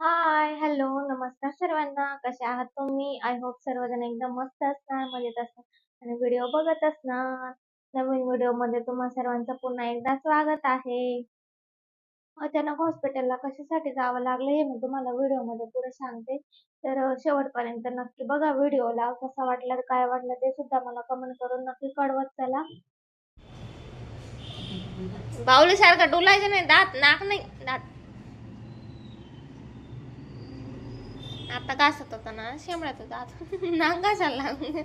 Hi hello नमस्कार सर्वांना. कसे आहात तुम्ही? आय होप सर्वजण एकदम मस्त असणार मजेत असणार आणि व्हिडिओ बघत असणार. नवीन व्हिडिओमध्ये तुम्हा सर्वांचं पुन्हा एकदा स्वागत आहे. अचानक हॉस्पिटलला कशासाठी जावं लागलं हे मी तुम्हाला व्हिडिओमध्ये पुढे सांगते. तर शेवटपर्यंत नक्की बघा व्हिडिओला कसा वाटला काय वाटलं ते सुद्धा मला कमेंट करून नक्की कळवत चला. बावली सारखा डोलायचं नाही दात नाक नाही दात. आता घासत होता ना होता आता नाक घासायला लागून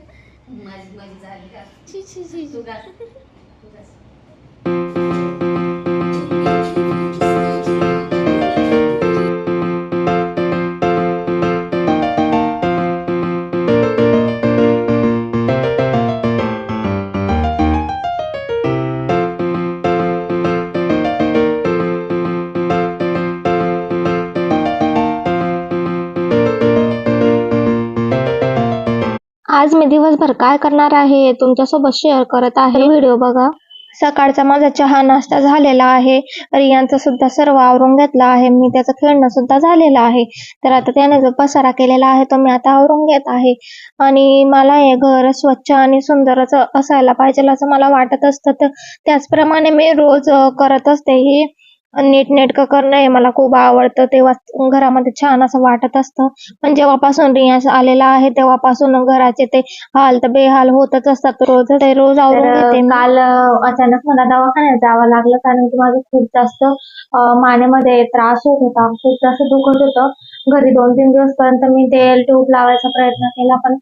आज मी दिवसभर काय करणार आहे तुमच्यासोबत शेअर करत आहे. व्हिडिओ बघा. सकाळचा माझा चहा नाश्ता झालेला आहे. रियांचा सुद्धा सर्व आवरून घेतला आहे. मी त्याचं खेळणं सुद्धा झालेलं आहे. तर आता त्याने जो पसारा केलेला आहे तो मी आता आवरून घेत आहे. आणि मला हे घर स्वच्छ आणि सुंदरच असायला पाहिजे असं मला वाटत असतं. तर त्याचप्रमाणे मी रोज करत असते. ही नीटनेटकं करणं हे मला खूप आवडतं. तेव्हा घरामध्ये छान असं वाटत असतं. पण जेव्हापासून रियाज आलेला आहे तेव्हापासून घराचे ते हाल तर बेहाल होतच असतात. रोज ते रोज आवरून घेते काल अचानक मला दवाखान्यात जावं लागलं. कारण की माझं खूप जास्त अं, मानेमध्ये त्रास होत होता. खूप जास्त दुखत होतं. घरी दोन तीन दिवस पर्यंत मी तेल ट्यूब लावायचा प्रयत्न केला पण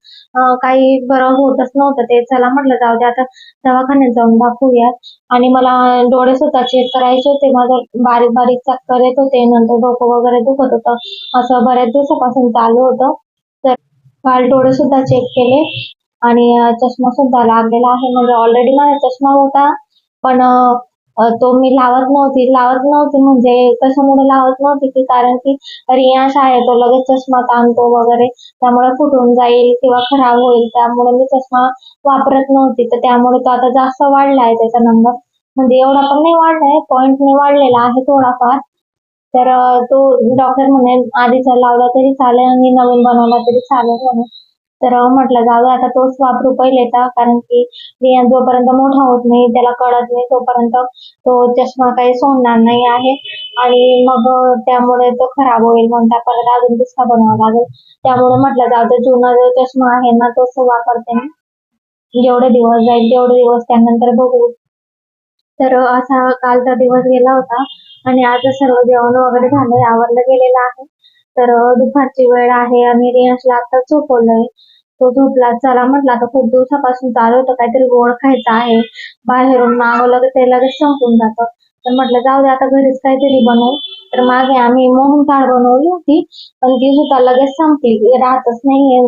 काही बरं होतच नव्हतं. ते चला म्हटलं जाऊ दे आता दवाखान्यात जाऊन दाखवूया आणि मला डोळे सुद्धा चेक करायचे होते. माझं बारीक बारीक चक्कर येत होते. नंतर डोकं वगैरे दुखत होतं. असं बऱ्याच दिवसापासून चालू होतं. तर काल डोळे सुद्धा चेक केले. आणि चष्मा सुद्धा लागलेला आहे. म्हणजे ऑलरेडी माझा चष्मा होता. पण तो मी लावत नव्हती. लावत नव्हती म्हणजे कशामुळे लावत नव्हती की कारण की रियाश आहे तो लगेच चष्मा ताणतो वगैरे. त्यामुळे फुटून जाईल किंवा खराब होईल. त्यामुळे मी चष्मा वापरत नव्हती. तर त्यामुळे तो आता जास्त वाढला आहे त्याचा नंबर म्हणजे एवढा पण नाही वाढलाय. पॉईंटने वाढलेला आहे थोडाफार. तर तो डॉक्टर म्हणे आधीचा लावला तरी चालेल आणि नवीन बनवला तरी चालेल म्हणे. तर म्हटलं जाऊ आता तोच वापरू पहिले तर कारण की रियान जोपर्यंत मोठा होत नाही त्याला कळत नाही तोपर्यंत तो चष्मा काही सोडणार नाही आहे. आणि मग त्यामुळे तो खराब होईल म्हणता परत अजून दुसरा बनवावा लागेल. त्यामुळे म्हटलं जाऊ तर जुना जो चष्मा आहे ना तोच वापरते मी जेवढे दिवस जाईल तेवढे दिवस त्यानंतर बघू. तर असा कालचा दिवस गेला होता. आणि आज सर्व जेवण वगैरे झालं आवरलं गेलेलं आहे. तर दुपारची वेळ आहे आणि रियांशला आता झोपवलंय. तो झोपला चला म्हटलं आता खूप दिवसापासून चालू होतं काहीतरी गोड खायचं आहे. बाहेरून मागवलं तर ते लगेच संपून जातं. तर म्हटलं जाऊ दे आता घरीच काहीतरी बनवू. तर मागे आम्ही मोहन मोहनथाळ बनवली होती पण ती सुद्धा लगेच संपली. राहतच नाही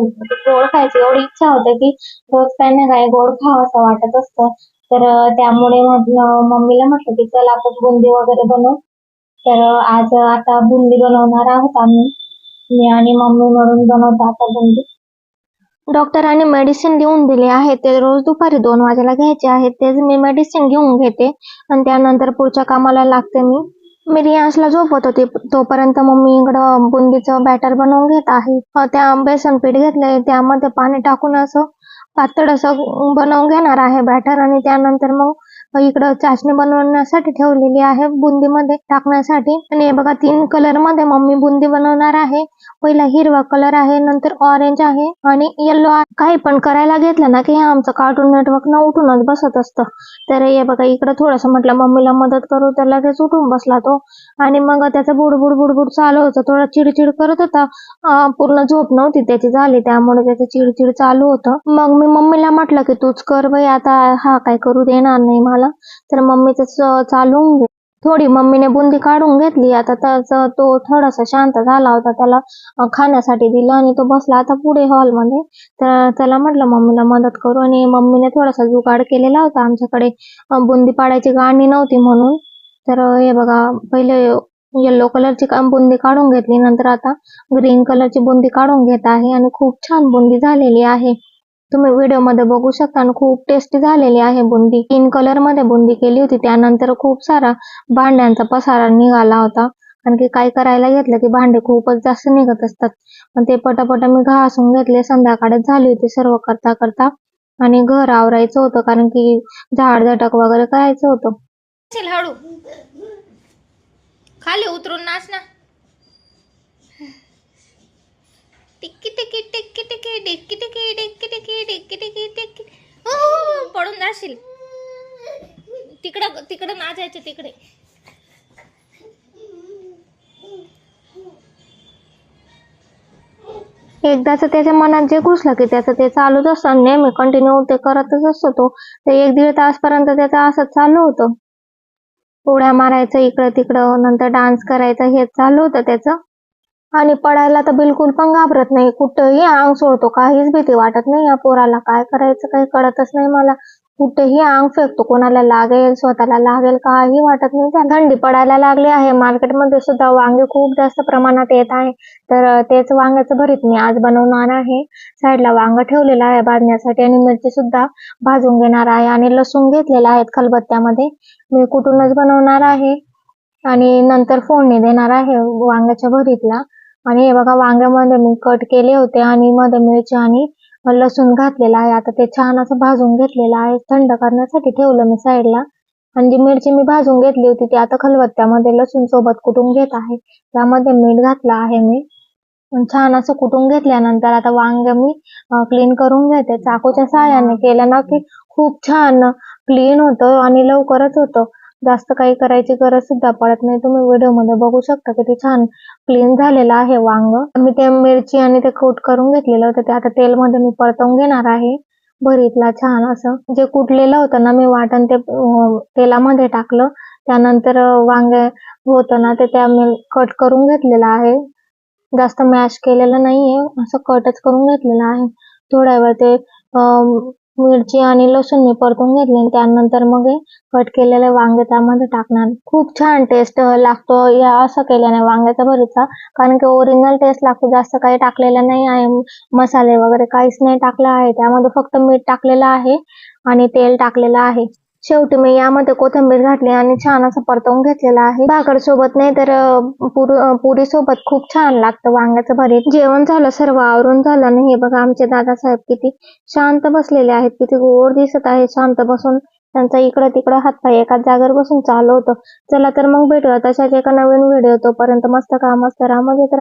गोड खायची एवढी इच्छा होते की रोज काही ना काही गोड खावं असं वाटत असतं. तर त्यामुळे म्हटलं मम्मीला म्हटलं की चल आपण बुंदी वगैरे बनवू. तर आज आता बुंदी बनवणार आहोत आम्ही. मी आणि मम्मी म्हणून बनवतो आता बुंदी डॉक्टरांनी मेडिसिन लिहून दिले आहे. ते रोज दुपारी दोन वाजेला घ्यायचे आहे. तेच मी मेडिसिन घेऊन घेते. आणि त्यानंतर पुढच्या कामाला लागते मी. मी रियासला झोपत होती. तोपर्यंत मम्मी इकडं बुंदीचं बॅटर बनवून घेत आहे. त्या बेसन पीठ घेतलंय. त्यामध्ये पाणी टाकून असं पातळ असं बनवून घेणार आहे बॅटर आणि त्यानंतर मग इकडं चाशणी बनवण्यासाठी ठेवलेली आहे बुंदीमध्ये टाकण्यासाठी. आणि हे बघा तीन कलरमध्ये मम्मी बुंदी बनवणार आहे. पहिला हिरवा कलर आहे नंतर ऑरेंज आहे आणि येल्लो आहे. काही पण करायला घेतलं ना की हे आमचं कार्टून नेटवर्क न उठूनच बसत असतं. तर हे बघा इकडं थोडस म्हटलं मम्मीला मदत करू तर लगेच उठून बसला तो. आणि मग त्याचं बुडबुड बुडबुड चालू होतं थोडा चिडचिड करत होता. पूर्ण झोप नव्हती त्याची झाली त्यामुळे त्याचं चिडचिड चालू होतं. मग मी मम्मीला म्हटलं की तूच कर बाई आता हा काय करू देणार नाही मला तर मम्मीचं चालवून घे. थोडी मम्मीने बुंदी काढून घेतली. आता त्याचा तो थोडासा शांत झाला होता. त्याला खाण्यासाठी दिलं आणि तो बसला आता पुढे हॉलमध्ये. तर त्याला म्हटलं मम्मीला मदत करू. आणि मम्मीने थोडासा जुगाड केलेला होता. आमच्याकडे बुंदी पाडायची गाणी नव्हती म्हणून. तर हे बघा पहिले येल्लो कलरची बुंदी काढून घेतली. नंतर आता ग्रीन कलरची बुंदी काढून घेत आहे. आणि खूप छान बुंदी झालेली आहे. तुम्ही व्हिडिओमध्ये बघू शकता आणि खूप टेस्टी झालेली आहे बुंदी. तीन कलरमध्ये बुंदी केली होती. त्यानंतर खूप सारा भांड्यांचा पसारा निघाला होता. आणखी काय करायला घेतलं की भांडे खूपच जास्त निघत असतात. पण ते पटापट मी घासून घेतले. संध्याकाळच झाली होती सर्व करता करता. आणि घर आवरायचं होतं कारण की झाड झटक वगैरे करायचं होतं. हळू. खाली उतरून नाच ना. पडून तिकडं तिकडं नाचायचं तिकडे. एकदाच त्याच्या मनात जे घुसलं की त्याचं ते चालूच असतं नेहमी कंटिन्यू ते करतच असतो तो. ते एक दीड तासपर्यंत त्याचं असंच चालू होतं. उड्या मारायचं इकडं तिकडं नंतर डान्स करायचं हे चालू होतं त्याचं. आणि पडायला तर बिलकुल पण घाबरत नाही. कुठंही अंग सोडतो काहीच भीती वाटत नाही या पोराला. काय करायचं काही कळतच नाही मला. कुठेही अंग फेकतो. कोणाला लागेल स्वतःला लागेल काही वाटत नाही. त्या थंडी पडायला लागली आहे. मार्केटमध्ये सुद्धा वांगे खूप जास्त प्रमाणात येत आहे. तर तेच वांग्याचं भरीत मी आज बनवणार आहे. साईडला वांग ठेवलेलं आहे भाजण्यासाठी आणि मिरची सुद्धा भाजून घेणार आहे आणि लसूण घेतलेला आहे खलबत्त्यामध्ये. मी कुठूनच बनवणार आहे. आणि नंतर फोडणी देणार आहे वांग्याच्या भरीतला. आणि हे बघा वांग्यामध्ये मी कट केले होते आणि मध्ये मिरची आणि लसूण घातलेला आहे. आता ते छान असं भाजून घेतलेलं आहे. थंड करण्यासाठी ठेवलं मी साईडला. आणि जी मिरची मी भाजून घेतली होती ती आता खलबत्त्यामध्ये लसूण सोबत कुटून घेत आहे. त्यामध्ये मीठ घातलं आहे मी. छान असं कुटून घेतल्यानंतर आता वांग मी क्लीन करून घेते. चाकूच्या सहाय्याने केलं ना की खूप छान क्लीन होतं आणि लवकरच होतं. जास्त काही करायची गरज सुद्धा पडत नाही. तुम्ही व्हिडिओमध्ये बघू शकता किती छान क्लीन झालेलं आहे वांग. मी ते मिरची आणि ते कोट करून घेतलेलं होतं. ते आता तेलमध्ये मी परतवून घेणार आहे. भरीतला छान असं. जे कुटलेलं होतं ना मी वाटण ते तेलामध्ये टाकलं. त्यानंतर वांगे होतं ना ते त्या मी कट करून घेतलेलं आहे. जास्त मॅश केलेलं नाहीये. असं कटच करून घेतलेलं आहे. थोड्या वेळ ते मिरची आणि लसूण मी परतून घेतले त्यानंतर मग हे कट केलेले वांगे त्यामध्ये टाकणार. खूप छान टेस्ट लागतो या असं केल्याने वांग्याचा भरीचा. कारण की ओरिजिनल टेस्ट लागतो जास्त काही टाकलेलं नाही आहे. मसाले वगैरे काहीच नाही टाकलं आहे. त्यामध्ये फक्त मीठ टाकलेलं आहे आणि तेल टाकलेलं आहे. शेवटी मी यामध्ये कोथिंबीर घातली आणि छान असं परतवून घेतलेलं आहे. भाकर सोबत नाही तर पुरी सोबत खूप छान लागतं वांग्याचं भरीत. जेवण झालं सर्व आवरून झालं आणि हे बघा आमचे दादासाहेब किती शांत बसलेले आहेत किती गोड दिसत आहे. शांत बसून त्यांचा इकडं तिकडं हातपाय एकाच जागेवर बसून चालू होतं. चला तर मग भेटूया तशाच एका नवीन व्हिडिओ तोपर्यंत मस्त काम मस्त राहा मजेत